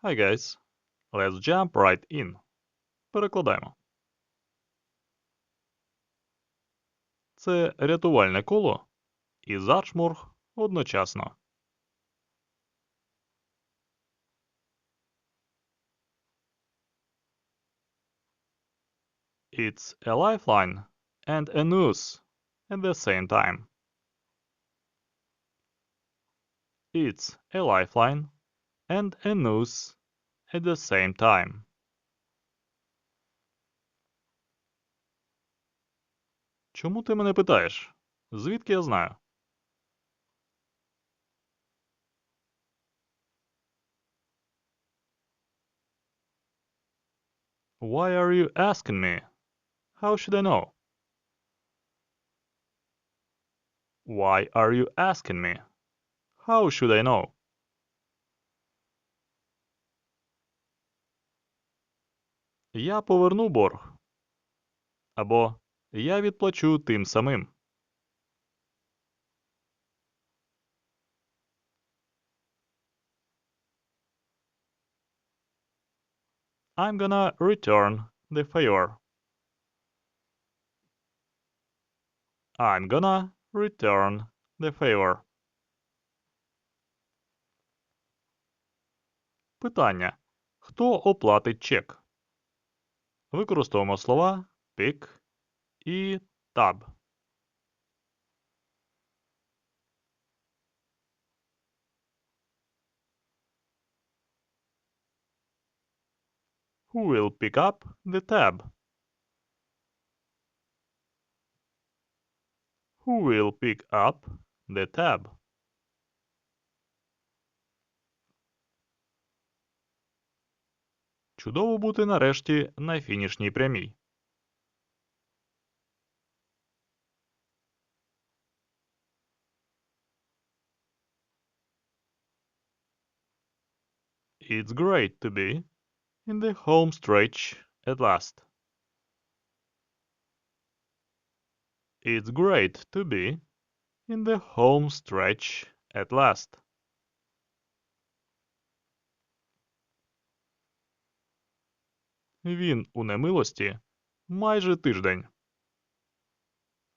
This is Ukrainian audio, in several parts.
Hi guys. Let's jump right in. Перекладаємо. Це рятувальне коло і зачморг одночасно. It's a lifeline and a noose at the same time. It's a lifeline and a noose at the same time. Чому ти мене питаєш? Звідки я знаю? Why are you asking me? How should I know? Why are you asking me? How should I know? Я поверну борг. Або я відплачу тим самим. I'm gonna return the favor. I'm gonna return the favor. Питання. Хто оплатить чек? Використовуємо слова pick і tab. Who will pick up the tab? Who will pick up the tab? Чудово бути нарешті на фінішній прямій. It's great to be in the home stretch at last. It's great to be in the home stretch at last. Він у немилості майже тиждень.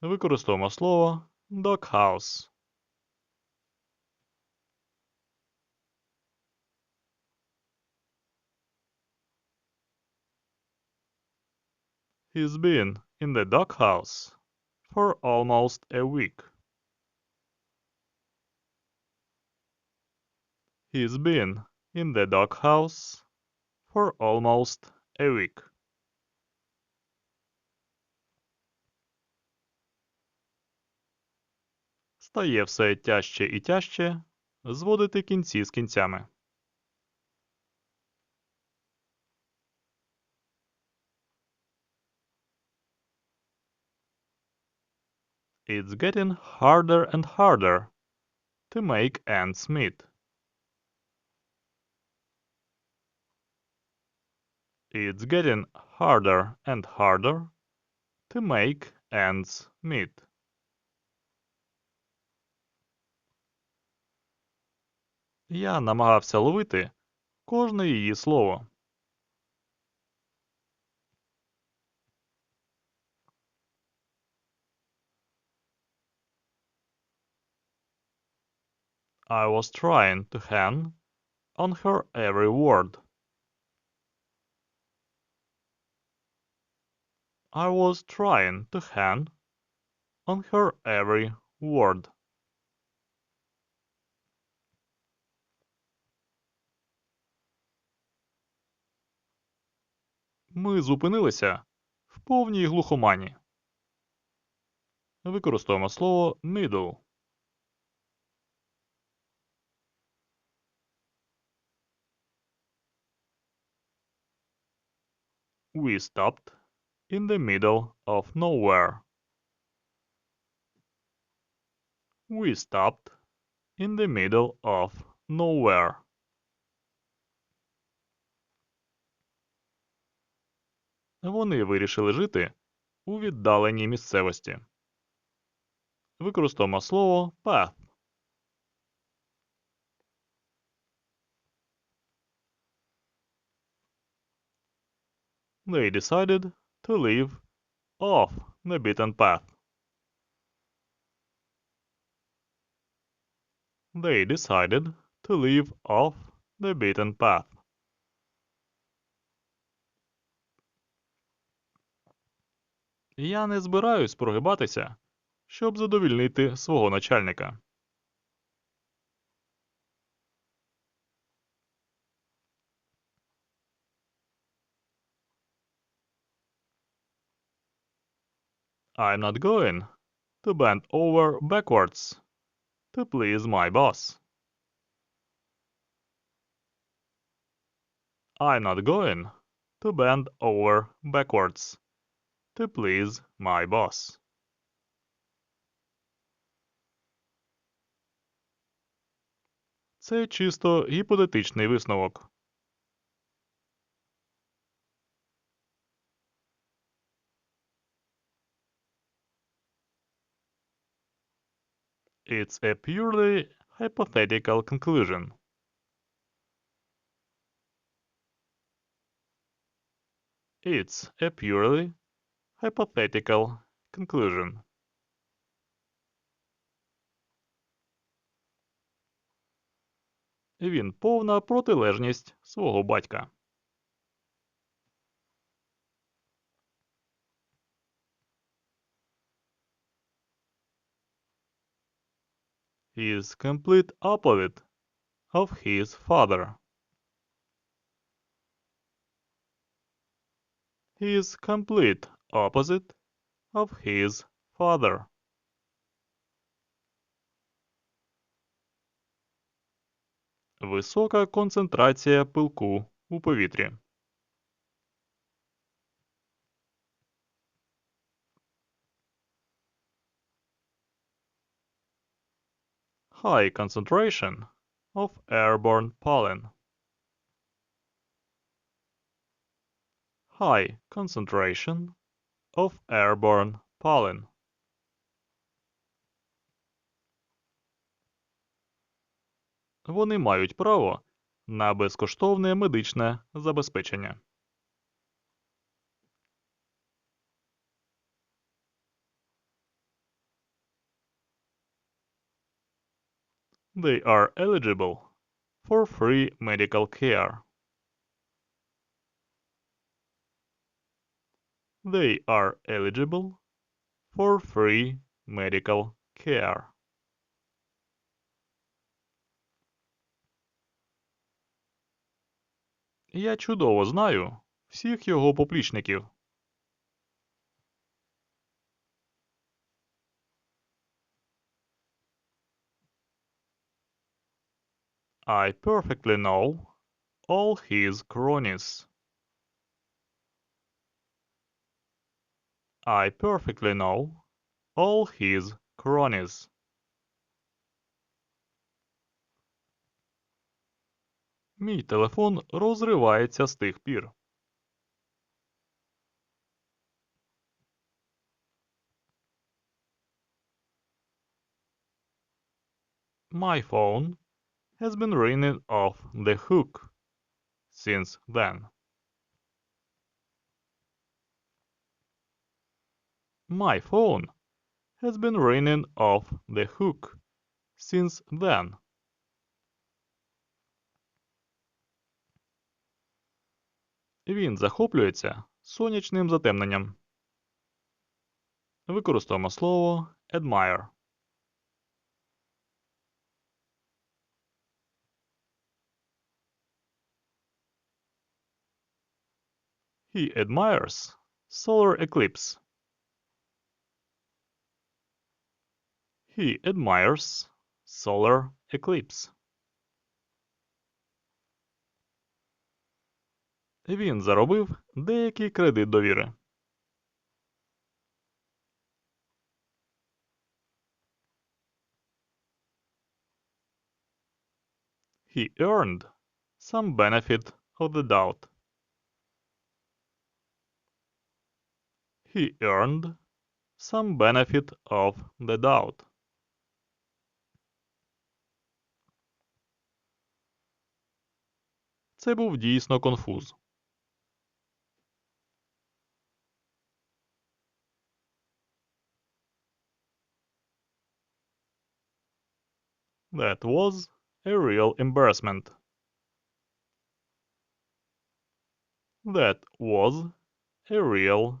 Використовуємо слово doghouse. He's been in the doghouse for almost a week. He's been in the doghouse for almost week. Стає все тяжче і тяжче зводити кінці з кінцями. It's getting harder and harder to make ends meet. It's getting harder and harder to make ends meet. Я намагався ловити кожне її слово. I was trying to hang on her every word. I was trying to hang on her every word. Ми зупинилися в повній глухомані. Використовуємо слово middle. We stopped in the middle of nowhere. We stopped in the middle of nowhere. Вони вирішили жити у віддаленій місцевості. Використовуємо слово path. They decided to live off the beaten path. They decided to live off the beaten path. Я не збираюсь прогибатися, щоб задовільнити свого начальника. I'm not going to bend over backwards to please my boss. I'm not going to bend over backwards to please my boss. Це чисто гіпотетичний висновок. It's a purely hypothetical conclusion. It's a purely hypothetical conclusion. Він повна протилежність свого батька. He is complete opposite of his father. He is complete opposite of his father. Висока концентрація пилку у повітрі. High concentration of airborne pollen. High concentration of airborne pollen. Вони мають право на безкоштовне медичне забезпечення. They are eligible for free medical care. They are eligible for free medical care. Я чудово знаю всіх його поплічників. I perfectly know all his cronies. I perfectly know all his cronies. Мій телефон розривається з тих пір. My phone has been ringing off the hook since then. My phone has been ringing off the hook since then. Він захоплюється сонячним затемненням. Використовуємо слово admire. He admires solar eclipse. He admires solar eclipse. Він заробив деякий кредит довіри. He earned some benefit of the doubt. He earned some benefit of the doubt. Це був дійсно конфуз. That was a real embarrassment. That was a real